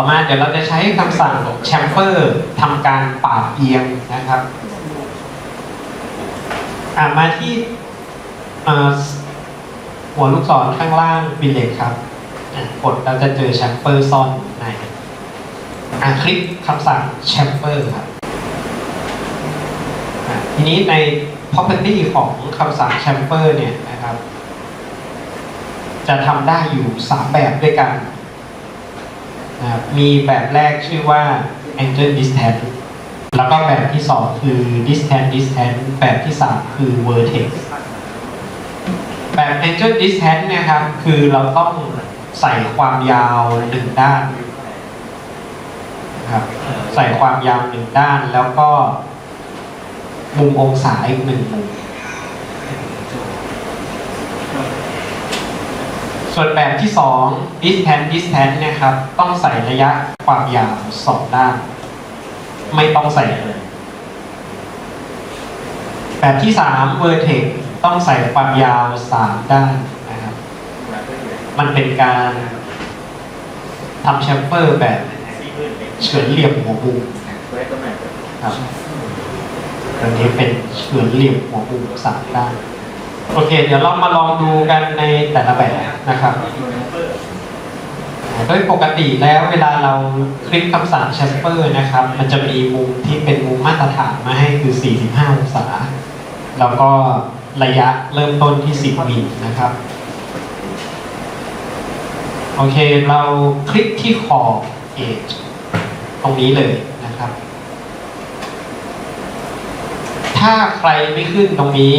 ต่อมาเดี๋ยวเราจะใช้คำสั่งแชมเฟอร์ทำการปาดเอียงนะครับมาที่หัวลูกศรข้างล่างบิลเลตครับกดเราจะเจอแชมเฟอร์ซ่อนในคลิกคำสั่งแชมเฟอร์ครับทีนี้ใน property ของคำสั่ง chamfer เนี่ยนะครับ จะทำได้อยู่ 3 แบบด้วยกัน มีแบบแรกชื่อว่า angle distance แล้วก็แบบที่2คือ distance distance แบบที่3คือ vertex แบบ angle distance เนี่ยครับ คือเราต้องใส่ความยาวหนึ่งด้านครับใส่ความยาวหนึ่งด้านแล้วก็มุมองศาอีกหนึ่งมุม ส่วนแบบที่สอง distance distance เนะครับ ต้องใส่ระยะความยาวสองด้าน ไม่ต้องใส่เลย แบบที่สาม vertex ต้องใส่ความยาวสามด้านนะครับ มันเป็นการทำแชมเปอร์แบบเฉือนเหลี่ยมหัวมุมครับอันนี้เป็นเฉือนเหลี่ยมหัวมุมสามด้าน โอเค เดี๋ยวเรามาลองดูกันในแต่ละแบบนะครับ โดยปกติแล้วเวลาเราคลิกคำสั่งแชมเปอร์นะครับ มันจะมีมุมที่เป็นมุมมาตรฐานมาให้คือ 45 องศา แล้วก็ระยะเริ่มต้นที่ 10 มิลนะครับ โอเค เราคลิกที่ขอบเอจตรงนี้เลยนะครับ ถ้าใครไม่ขึ้นตรงนี้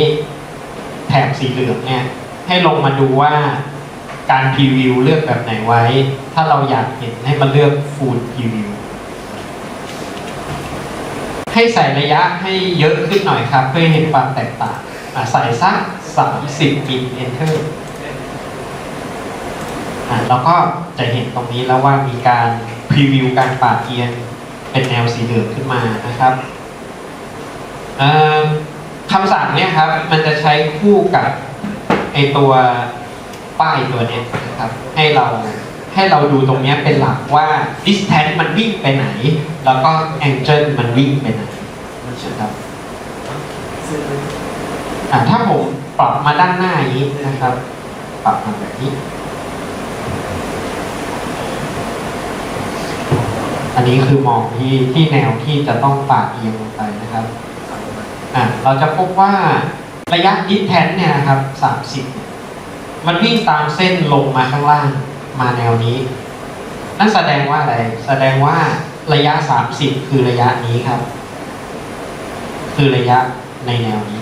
บสีเหลืองเนี่ยให้ลงมาดูว่าการพรีวิวเลือกแบบไหนไว้ ถ้าเราอยากเห็นให้มันเลือก Full Preview ให้ใส่ระยะให้เยอะขึ้นหน่อยครับ เพื่อเห็นความแตกต่างใส่สัก 30มิล Enter อะแล้วก็จะเห็นตรงนี้แล้วว่ามีการพรีวิวการปาดเอียงเป็นแนวสีเหลืองขึ้นมานะครับอ่อ คำสั่งเนี่ยครับ มันจะใช้คู่กับไอตัวป้ายตัวเนี้ยนะครับ ให้เราให้เราดูตรงนี้เป็นหลักว่า distance มันวิ่งไปไหน แล้วก็ angle มันวิ่งไปไหนนะครับถ้าผมปรับมาด้านหน้านี้นะครับ ปรับมาแบบนี้ อันนี้คือมองที่ที่แนวที่จะต้องปาดเอียงลงไปนะครับ อะเราจะพบว่าระยะดิสแทนเนี่ยนะครับ30มันวิ่งตามเส้นลงมาข้างล่างมาแนวนี้ นั่นแสดงว่าอะไร แสดงว่าระยะ30คือระยะนี้ครับ คือระยะในแนวนี้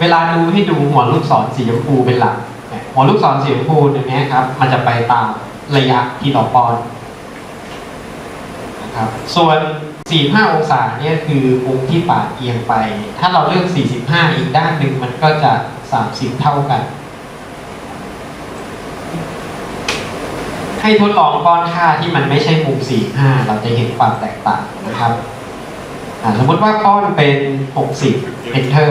เวลาดูให้ดูหัวลูกศรสีชมพูเป็นหลัก หัวลูกศรสีชมพูตรงนี้ครับ มันจะไปตามระยะที่เราป้อน ครับ ส่วน 45 องศาเนี่ยคือมุมที่ปาดเอียงไป ถ้าเราเลือก 45 อีกด้านหนึ่งมันก็จะ 30 เท่ากัน ให้ทดลองก้อนค่าที่มันไม่ใช่มุม 45 เราจะเห็นความแตกต่างนะครับสมมติว่าก้อนเป็น 60 enter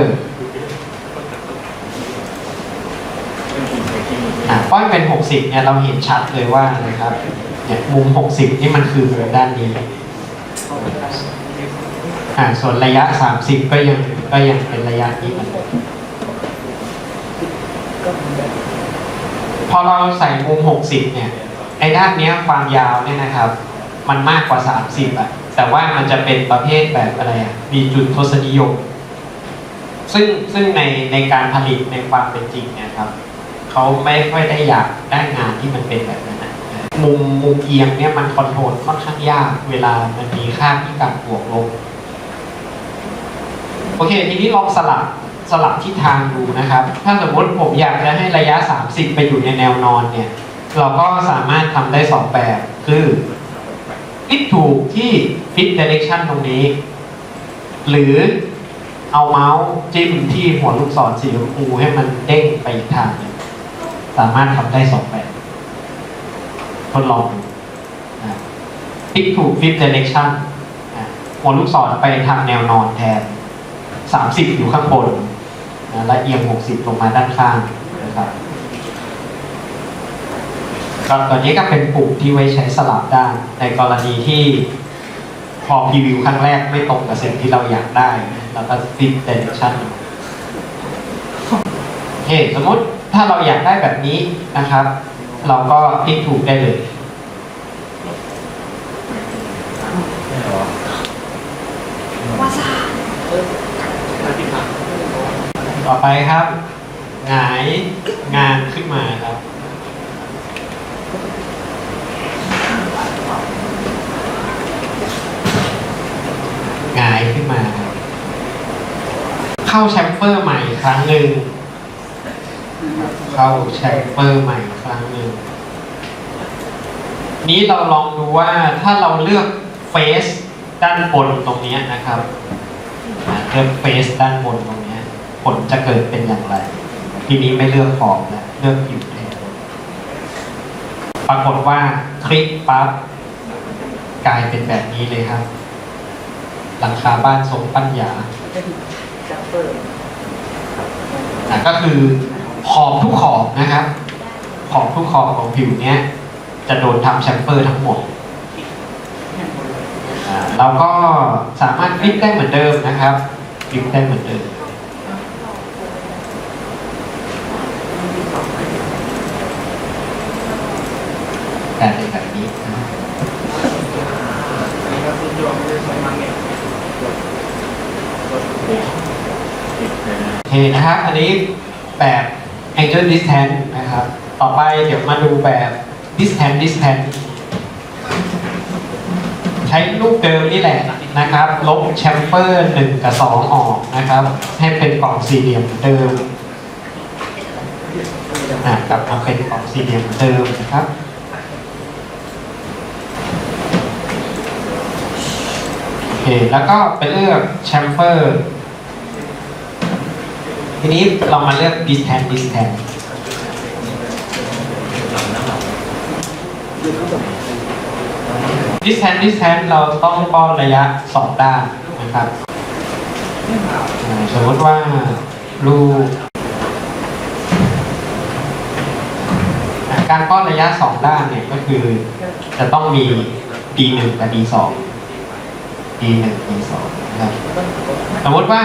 ก้อนเป็น 60เนี่ยเราเห็นชัดเลยว่านะครับ เนี่ยมุม 60 นี่มันคือมุมด้านนี้อ่าส่วนระยะ 30 ก็ยังก็ยังเป็นระยะนี้เหมือนเดิมพอเราใส่มุม 60 เนี่ยไอ้ด้านเนี้ยความยาวเนี่ยนะครับ มันมากกว่า 30อะแต่ว่ามันจะเป็นประเภทแบบอะไรอะมีจุดทศนิยม ซึ่งซึ่งในในการผลิตในความเป็นจริงเนี่ยครับเขาไม่ค่อยได้อยากได้งานที่มันเป็นแบบนั้นนะ มุมมุมเอียงเนี่ยมันคอนโทรลค่อนข้างยาก เวลามันมีค่าที่กัดบวกลบโอเค ทีนี้ลองสลับสลับทิศทางดูนะครับ ถ้าสมมติผมอยากจะให้ระยะ 30 ไปอยู่ในแนวนอนเนี่ย เราก็สามารถทำได้ 2 แบบ คือคลิกถูกที่ fit direction ตรงนี้ หรือเอาเมาส์จิ้มที่หัวลูกศรสีชมพูให้มันเด้งไปอีกทาง สามารถทำได้สองแบบ ทดลองดูนะคลิกถูก fit direction อะหัวลูกศรไปทางแนวนอนแทน 30 อยู่ข้างบนนะและเอียง 60 ลงมาด้านข้างนะครับครับตัวนี้ก็เป็นปุ่มที่ไว้ใช้สลับด้านในกรณีที่พอพรีวิวครั้งแรกไม่ตรงกับสิ่งที่เราอยากได้แล้วก็ฟิกเดเรคชั่นโอเคสมมติถ้าเราอยากได้แบบนี้นะครับ เราก็คลิกถูกได้เลยว่าซาต่อไปครับ หงายงานขึ้นมาครับ หงายขึ้นมาครับเข้าแชมเปอร์ใหม่อีกครั้งหนึ่ง เข้าแชมเปอร์ใหม่อีกครั้งหนึ่ง นี้เราลองดูว่าถ้าเราเลือกเฟสด้านบนตรงเนี้ยนะครับอ่าเลือกเฟสด้านบนตรงเนี้ยผลจะเกิดเป็นอย่างไร ทีนี้ไม่เลือกฟอร์มแล้วเลือกผิวแทนปรากฏว่าคลิกปั๊บกลายเป็นแบบนี้เลยครับ หลังคาบ้านทรงปัญญาจับเปิดอะก็คือ ขอบทุกขอบนะครับ ขอบทุกขอบของผิวเนี้ย จะโดนทำแชมเปอร์ทั้งหมดอ่าเราก็สามารถคลิกได้เหมือนเดิมนะครับคลิกได้เหมือนเดิมการเป็นแบบนี้โอเคนะครับ อันนี้แบบ angle distance นะครับ ต่อไปเดี๋ยวมาดูแบบ distance distance ใช้รูปเดิมนี่แหละนะครับ ลบแชมเปอร์หนึ่งกับสองออกนะครับ ให้เป็นกล่องสี่เหลี่ยมเดิมอะกลับมาเป็นกล่องสี่เหลี่ยมเดิมนะครับโอเคแล้วก็ไปเลือกแชมเปอร์ ทีนี้เรามาเลือก distance distance distance distance เราต้องป้อนระยะสองด้านนะครับสมมติว่ารูการป้อนระยะสองด้านเนี่ยก็คือ จะต้องมี d1 กับ d2 d1 d2 นะครับสมมติว่า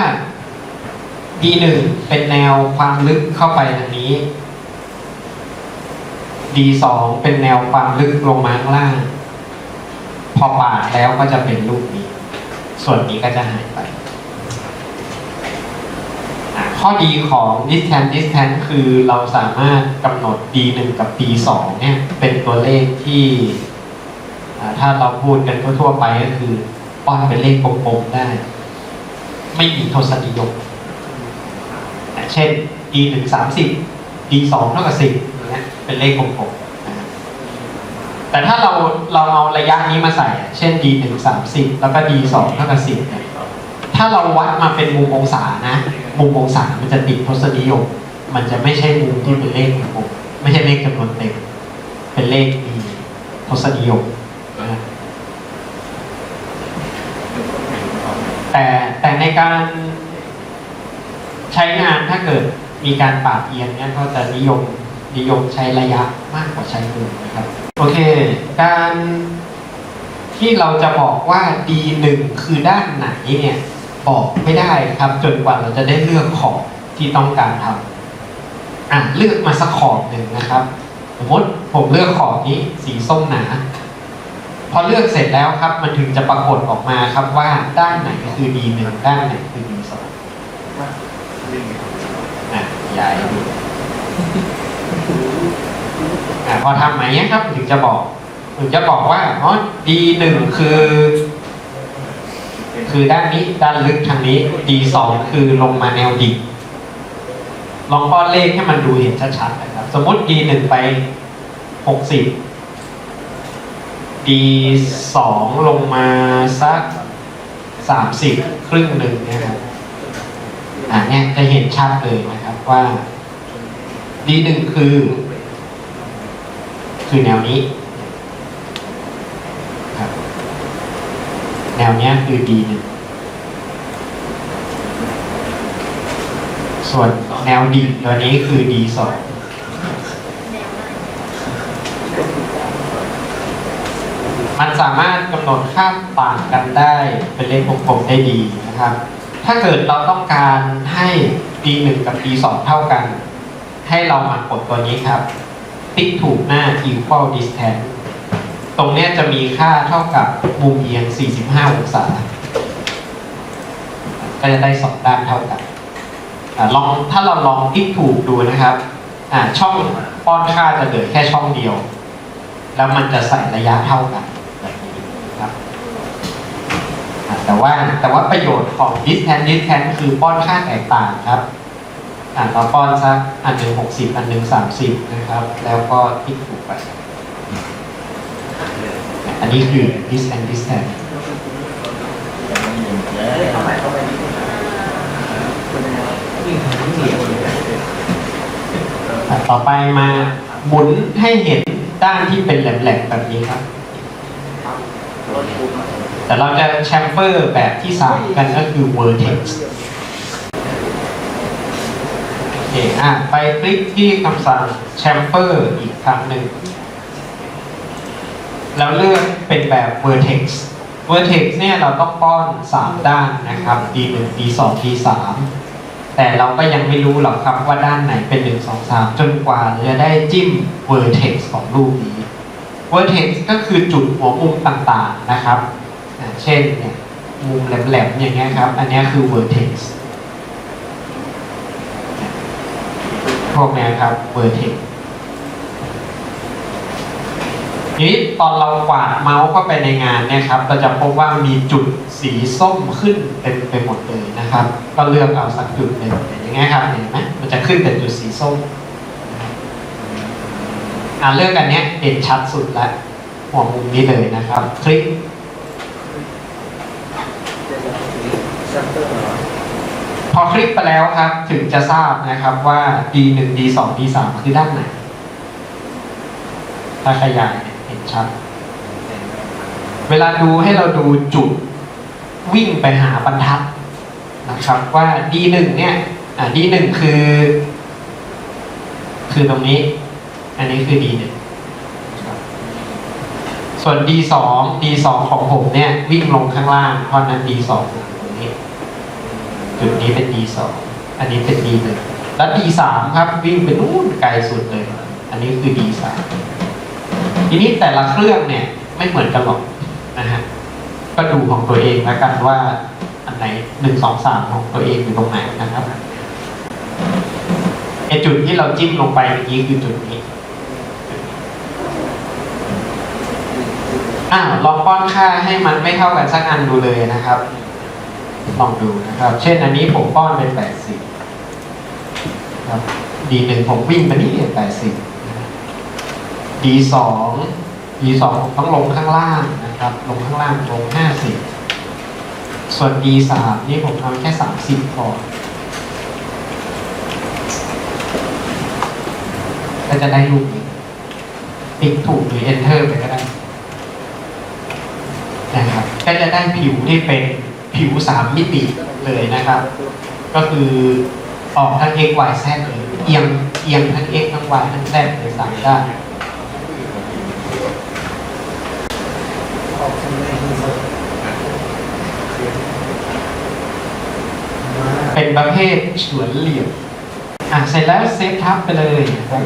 d1 เป็นแนวความลึกเข้าไปทางนี้ d2 เป็นแนวความลึกลงมาข้างล่าง พอปาดแล้วก็จะเป็นรูปนี้ ส่วนนี้ก็จะหายไป ข้อดีของ distance distance คือเราสามารถกำหนด d1 กับ d2 เนี่ยเป็นตัวเลขที่ถ้าเราพูดกันทั่วๆไปก็คือป้อนเป็นเลขกลมๆได้ ไม่มีทศนิยม เช่น d หนึ่งสามสิบ d สองเท่ากับสิบอย่างเงี้ยเป็นเลขกลมๆนะแต่ถ้าเราเราเอาระยะนี้มาใส่ เช่น d หนึ่งสามสิบแล้วก็ d สองเท่ากับสิบเนี่ยถ้าเราวัดมาเป็นมุมองศานะ มุมองศามันจะติดทศนิยม มันจะไม่ใช่มุมที่เป็นเลขกลมไม่ใช่เลขจำนวนเต็มเป็นเลขมีทศนิยมนะแต่แต่ในการ ใช้งานถ้าเกิดมีการปาดเอียงเนี่ยก็จะนิยมนิยมใช้ระยะมากกว่าใช้มือนะครับ โอเค การที่เราจะบอกว่า D1 คือด้านไหนเนี่ยบอกไม่ได้ครับ จนกว่าเราจะได้เลือกขอบที่ต้องการทำอะเลือกมาสักขอบหนึ่งนะครับสมมติผมเลือกขอบนี้สีส้มหนาพอเลือกเสร็จแล้วครับ มันถึงจะปรากฏออกมาครับว่าด้านไหนคือ D1 ด้านไหนคือ D2 อะย้ายดูอะพอทำไหมเนี่ยครับถึงจะบอกถึงจะบอกว่าอ๋อ D1 คือ คือด้านนี้ด้านลึกทางนี้ D2 คือลงมาแนวดิ่งลองป้อนเลขให้มันดูเห็นชัดๆนะครับ สมมติ D1 ไป60 D สองลงมาสักสามสิบครึ่งหนึ่งเนะครับ อันนี้จะเห็นชัดเลยนะครับว่า ดีหนึ่งคือ คือแนวนี้ครับแนวนี้คือดีหนึ่งส่วนแนวดีตัวนี้คือดีสองมันสามารถกำหนดค่าต่างกันได้เป็นเลขกลมๆได้ดีนะครับ ถ้าเกิดเราต้องการให้ d1 กับ d2 เท่ากัน ให้เรามากดตัวนี้ครับ ติ๊กถูกหน้า equal distance ตรงนี้จะมีค่าเท่ากับมุมเอียง 45 องศา ก็จะได้สองด้านเท่ากันอลองถ้าเราลองติ๊กถูกดูนะครับช่องป้อนค่าจะเหลือแค่ช่องเดียว แล้วมันจะใส่ระยะเท่ากัน แต่ว่าแต่ว่าประโยชน์ของ distance distance คือป้อนค่าแตกต่างครับอ่าเราป้อนสักอันหนึ่งหกสิบอันหนึ่งสามสิบนะครับ แล้วก็ติ๊กถูกไป อันนี้คือ distance distance เข้าไปเข้าไปนิดนึงคุณนะครับยิ่งเสียคนเลยอะต่อไปมาหมุนให้เห็นด้านที่เป็นแหลมๆแบบนี้ครับ แต่เราจะแชมเฟอร์แบบที่สามกันก็คือ vertex โอเคอะไปคลิกที่คำสั่ง chamfer อีกครั้งหนึ่ง แล้วเลือกเป็นแบบ vertex vertex เนี่ยเราต้องป้อน 3 ด้านนะครับ d1 d2 d3 แต่เราก็ยังไม่รู้หรอกครับว่าด้านไหนเป็น 1 2 3 จนกว่าเราจะได้จิ้ม vertex ของรูปนี้ vertex ก็คือจุดหัวมุมต่างๆนะครับ เช่นเนี่ยมุมแหลมๆอย่างเงี้ยครับ อันนี้คือ vertex พวกเนี้ยครับ vertex ทีนี้ตอนเรากวาดเมาส์เข้าไปในงานเนี่ยครับ เราจะพบว่ามีจุดสีส้มขึ้นเต็มไปหมดเลยนะครับ ก็เลือกเอาสักจุดหนึ่งอย่างเงี้ยครับเห็นไหมมันจะขึ้นแต่จุดสีส้มอ่าเลือกอันเนี้ยเห็นชัดสุดแล้วหัวมุมนี้เลยนะครับ คลิก ซัมเตอร์เหรอ พอคลิกไปแล้วครับ ถึงจะทราบนะครับว่า D1 D2 D3 คือด้านไหน ถ้าขยายเนี่ยเห็นชัด เวลาดูให้เราดูจุดวิ่งไปหาบรรทัดนะครับว่า D1 เนี่ยอ่า D1 คือ คือตรงนี้ อันนี้คือ D1 ส่วน D2 D2 ของผมเนี่ย วิ่งลงข้างล่าง เพราะนั้น D2 คือง จุดนี้เป็น D2 อันนี้เป็น D1 แล้ว D3 ครับวิ่งไปนู่นไกลสุดเลย อันนี้คือ D3 ทีนี้แต่ละเครื่องเนี่ยไม่เหมือนกันหรอกนะฮะก็ดูของตัวเองแล้วกันว่าอันไหนหนึ่งสองสามของตัวเองอยู่ตรงไหนนะครับไอจุดที่เราจิ้มลงไปเมื่อกี้คือจุดนี้อ้าวลองป้อนค่าให้มันไม่เท่ากันสักอันดูเลยนะครับ ลองดูนะครับ เช่นอันนี้ผมป้อนเป็นแปดสิบครับดีหนึ่งผมวิ่งไปนี่แปดสิบดีสองดีสองผมต้องลงข้างล่างนะครับ ลงข้างล่างลงห้าสิบส่วนดีสามนี่ผมทำแค่สามสิบพอก็จะได้รูปนี้ติ๊กถูกหรือ enter ไปก็ได้นะครับก็จะได้ผิวที่เป็น ผิวสามมิติเลยนะครับ ก็คือออกทั้ง x y z เลยเอียงเอียงทั้ง x ทั้ง y ทั้ง z เลยสามด้านเป็นประเภทเฉือนเหลี่ยมอะเสร็จแล้วเซฟทับไปเลยนะครับ